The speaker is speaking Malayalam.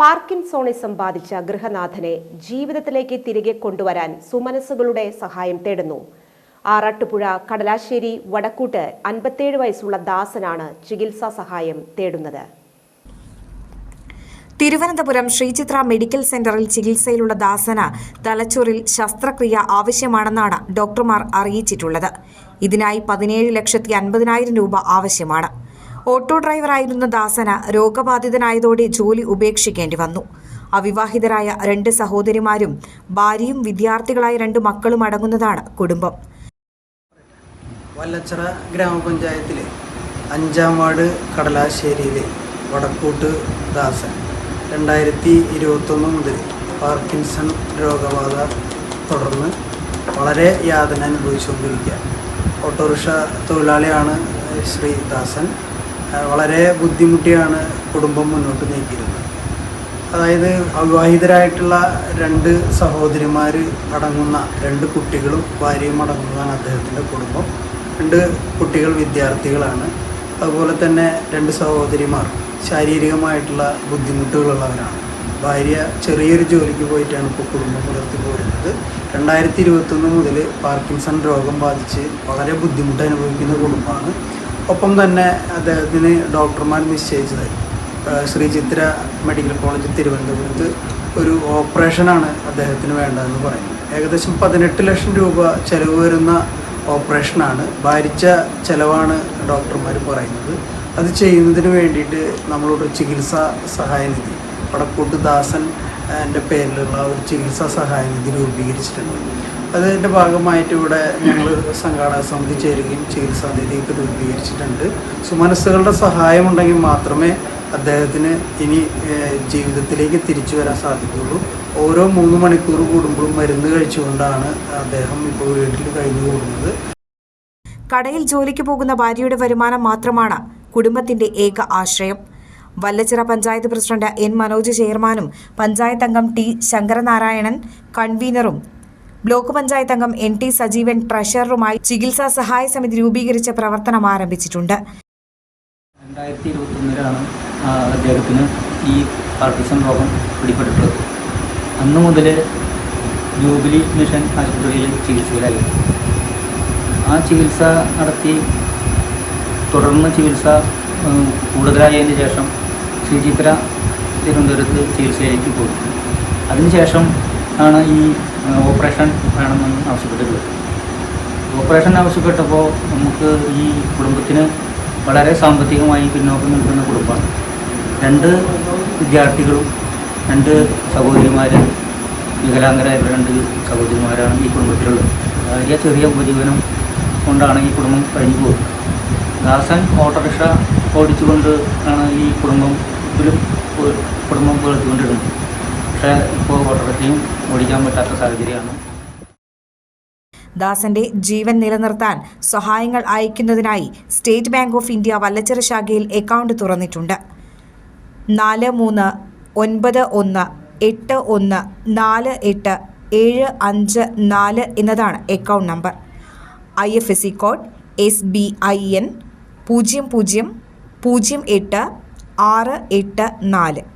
പാർക്കിൻസോണിസം ബാധിച്ച ഗൃഹനാഥനെ ജീവിതത്തിലേക്ക് തിരികെ കൊണ്ടുവരാൻ സുമനസ്സുകളുടെ സഹായം തേടുന്നു. ആറാട്ടുപുഴ കടലാശ്ശേരി വടക്കൂട്ട് അൻപത്തേഴ് വയസ്സുള്ള ദാസനാണ് ചികിത്സാ സഹായം തേടുന്നത്. തിരുവനന്തപുരം ശ്രീചിത്ര മെഡിക്കൽ സെന്ററിൽ ചികിത്സയിലുള്ള ദാസന തലച്ചോറിൽ ശസ്ത്രക്രിയ ആവശ്യമാണെന്നാണ് ഡോക്ടർമാർ അറിയിച്ചിട്ടുള്ളത്. ഇതിനായി പതിനേഴ് ലക്ഷത്തി അൻപതിനായിരം രൂപ ആവശ്യമാണ്. ഓട്ടോ ഡ്രൈവറായിരുന്ന ദാസന രോഗബാധിതനായതോടെ ജോലി ഉപേക്ഷിക്കേണ്ടി വന്നു. അവിവാഹിതരായ രണ്ട് സഹോദരിമാരും ഭാര്യയും വിദ്യാർത്ഥികളായ രണ്ട് മക്കളും അടങ്ങുന്നതാണ് കുടുംബം. വല്ലച്ചിറ ഗ്രാമപഞ്ചായത്തിലെ അഞ്ചാം വാർഡ് കടലാശ്ശേരിയിലെ വടക്കൂട്ട് ദാസൻ. രണ്ടായിരത്തി ഇരുപത്തൊന്ന് മുതൽ പാർക്കിൻസൺ രോഗബാധ തുടർന്ന് വളരെ യാതന അനുഭവിച്ചുകൊണ്ടിരിക്കുക. ഓട്ടോറിക്ഷ തൊഴിലാളിയാണ് ശ്രീ ദാസൻ വളരെ ബുദ്ധിമുട്ടിയാണ് കുടുംബം മുന്നോട്ട് നീക്കിയിരുന്നത്. അതായത് അവിവാഹിതരായിട്ടുള്ള രണ്ട് സഹോദരിമാർ അടങ്ങുന്ന രണ്ട് കുട്ടികളും ഭാര്യയും അടങ്ങുന്നതാണ് അദ്ദേഹത്തിന്റെ കുടുംബം. രണ്ട് കുട്ടികൾ വിദ്യാർത്ഥികളാണ്. അതുപോലെ തന്നെ രണ്ട് സഹോദരിമാർ ശാരീരികമായിട്ടുള്ള ബുദ്ധിമുട്ടുകളുള്ളവരാണ്. ഭാര്യ ചെറിയൊരു ജോലിക്ക് പോയിട്ടാണ് ഇപ്പോൾ കുടുംബം പുലർത്തി പോരുന്നത്. രണ്ടായിരത്തി ഇരുപത്തൊന്ന് മുതൽ പാർക്കിൻസൺ രോഗം ബാധിച്ച് വളരെ ബുദ്ധിമുട്ട് അനുഭവിക്കുന്ന കുടുംബമാണ്. ഒപ്പം തന്നെ അദ്ദേഹത്തിന് ഡോക്ടർമാർ നിശ്ചയിച്ചത് ശ്രീ ചിത്ര മെഡിക്കൽ കോളേജ് തിരുവനന്തപുരത്ത് ഒരു ഓപ്പറേഷനാണ് അദ്ദേഹത്തിന് വേണ്ടതെന്ന് പറയുന്നത് ഏകദേശം പതിനെട്ട് ലക്ഷം രൂപ ചെലവ് വരുന്ന ഓപ്പറേഷനാണ്. ഭാരിച്ച ചെലവാണ് ഡോക്ടർമാർ പറയുന്നത്. അത് ചെയ്യുന്നതിന് വേണ്ടിയിട്ട് നമ്മളോട് ചികിത്സാ സഹായനിധി പടക്കൂട്ട് ദാസൻ എന്റെ പേരിലുള്ള ഒരു ചികിത്സാ സഹായനിധി രൂപീകരിച്ചിട്ടുണ്ട്. അതിന്റെ ഭാഗമായിട്ട് ഇവിടെ ഞങ്ങൾ സംഘാടക സമിതി ചേരുകയും ചികിത്സാ നിധിയൊക്കെ രൂപീകരിച്ചിട്ടുണ്ട്. സുമനസ്സുകളുടെ സഹായമുണ്ടെങ്കിൽ മാത്രമേ അദ്ദേഹത്തിന് ഇനി ജീവിതത്തിലേക്ക് തിരിച്ചു വരാൻ സാധിക്കുകയുള്ളൂ. ഓരോ മൂന്ന് മണിക്കൂർ കൂടുമ്പോഴും മരുന്ന് കഴിച്ചുകൊണ്ടാണ് അദ്ദേഹം ഇപ്പോൾ വീട്ടിൽ കഴിഞ്ഞു കൂടുന്നത്. കടയിൽ ജോലിക്ക് പോകുന്ന ഭാര്യയുടെ വരുമാനം മാത്രമാണ് കുടുംബത്തിന്റെ ഏക ആശ്രയം. വല്ലച്ചിറ പഞ്ചായത്ത് പ്രസിഡന്റ് എൻ മനോജ് ചെയർമാനും പഞ്ചായത്ത് അംഗം ടി ശങ്കരനാരായണൻ കൺവീനറും ബ്ലോക്ക് പഞ്ചായത്ത് അംഗം എൻ ടി സജീവൻ ട്രഷററുമായി ചികിത്സാ സഹായ സമിതി രൂപീകരിച്ച പ്രവർത്തനം ആരംഭിച്ചിട്ടുണ്ട്. രണ്ടായിരത്തി ഇരുപത്തൊന്നിലാണ് അദ്ദേഹത്തിന് ഈ പാർട്ടിസൺ രോഗം പിടിപെട്ടിട്ടുള്ളത് അന്ന് മുതൽ ജൂബിലി മിഷൻ ആശുപത്രിയിൽ ചികിത്സയിലായി ആ ചികിത്സ നടത്തി തുടർന്ന് ചികിത്സ കൂടുതലായതിന് ശേഷം ശ്രീചിത്ര തിരുവനന്തപുരത്ത് ചികിത്സയിലേക്ക് പോയി. അതിനുശേഷം ആണ് ഈ ഓപ്പറേഷൻ വേണമെന്ന് ആവശ്യപ്പെട്ടിട്ടുള്ളത്. ഓപ്പറേഷൻ ആവശ്യപ്പെട്ടപ്പോൾ നമുക്ക് ഈ കുടുംബത്തിന് വളരെ സാമ്പത്തികമായി പിന്നോക്കം നിൽക്കുന്ന കുടുംബമാണ്. രണ്ട് വിദ്യാർത്ഥികളും രണ്ട് സഹോദരിമാർ വികലാംഗരായ രണ്ട് സഹോദരിമാരാണ് ഈ കുടുംബത്തിലുള്ളത്. വലിയ ചെറിയ ഉപജീവനം കൊണ്ടാണ് ഈ കുടുംബം കഴിഞ്ഞു പോകുന്നത്. ദാസൻ ഓട്ടോറിക്ഷ ഓടിച്ചുകൊണ്ട് ആണ് ഈ കുടുംബം ഒരു കുടുംബം പുലർത്തിക്കൊണ്ടിരുന്നു. പക്ഷേ ഇപ്പോൾ ഓട്ടോറിക്ഷയും ഓടിക്കാൻ പറ്റാത്ത സാഹചര്യമാണ്. ദാസന്റെ ജീവൻ നിലനിർത്താൻ സഹായങ്ങൾ അയക്കുന്നതിനായി State Bank of India Vallachira ശാഖയിൽ അക്കൗണ്ട് തുറന്നിട്ടുണ്ട്. നാല് മൂന്ന് ഒൻപത് ഒന്ന് എട്ട് ഒന്ന് നാല് എട്ട് ഏഴ് അഞ്ച് നാല് എന്നതാണ് account number I F S C code S B I N പൂജ്യം പൂജ്യം പൂജ്യം എട്ട് ആറ് എട്ട് നാല്.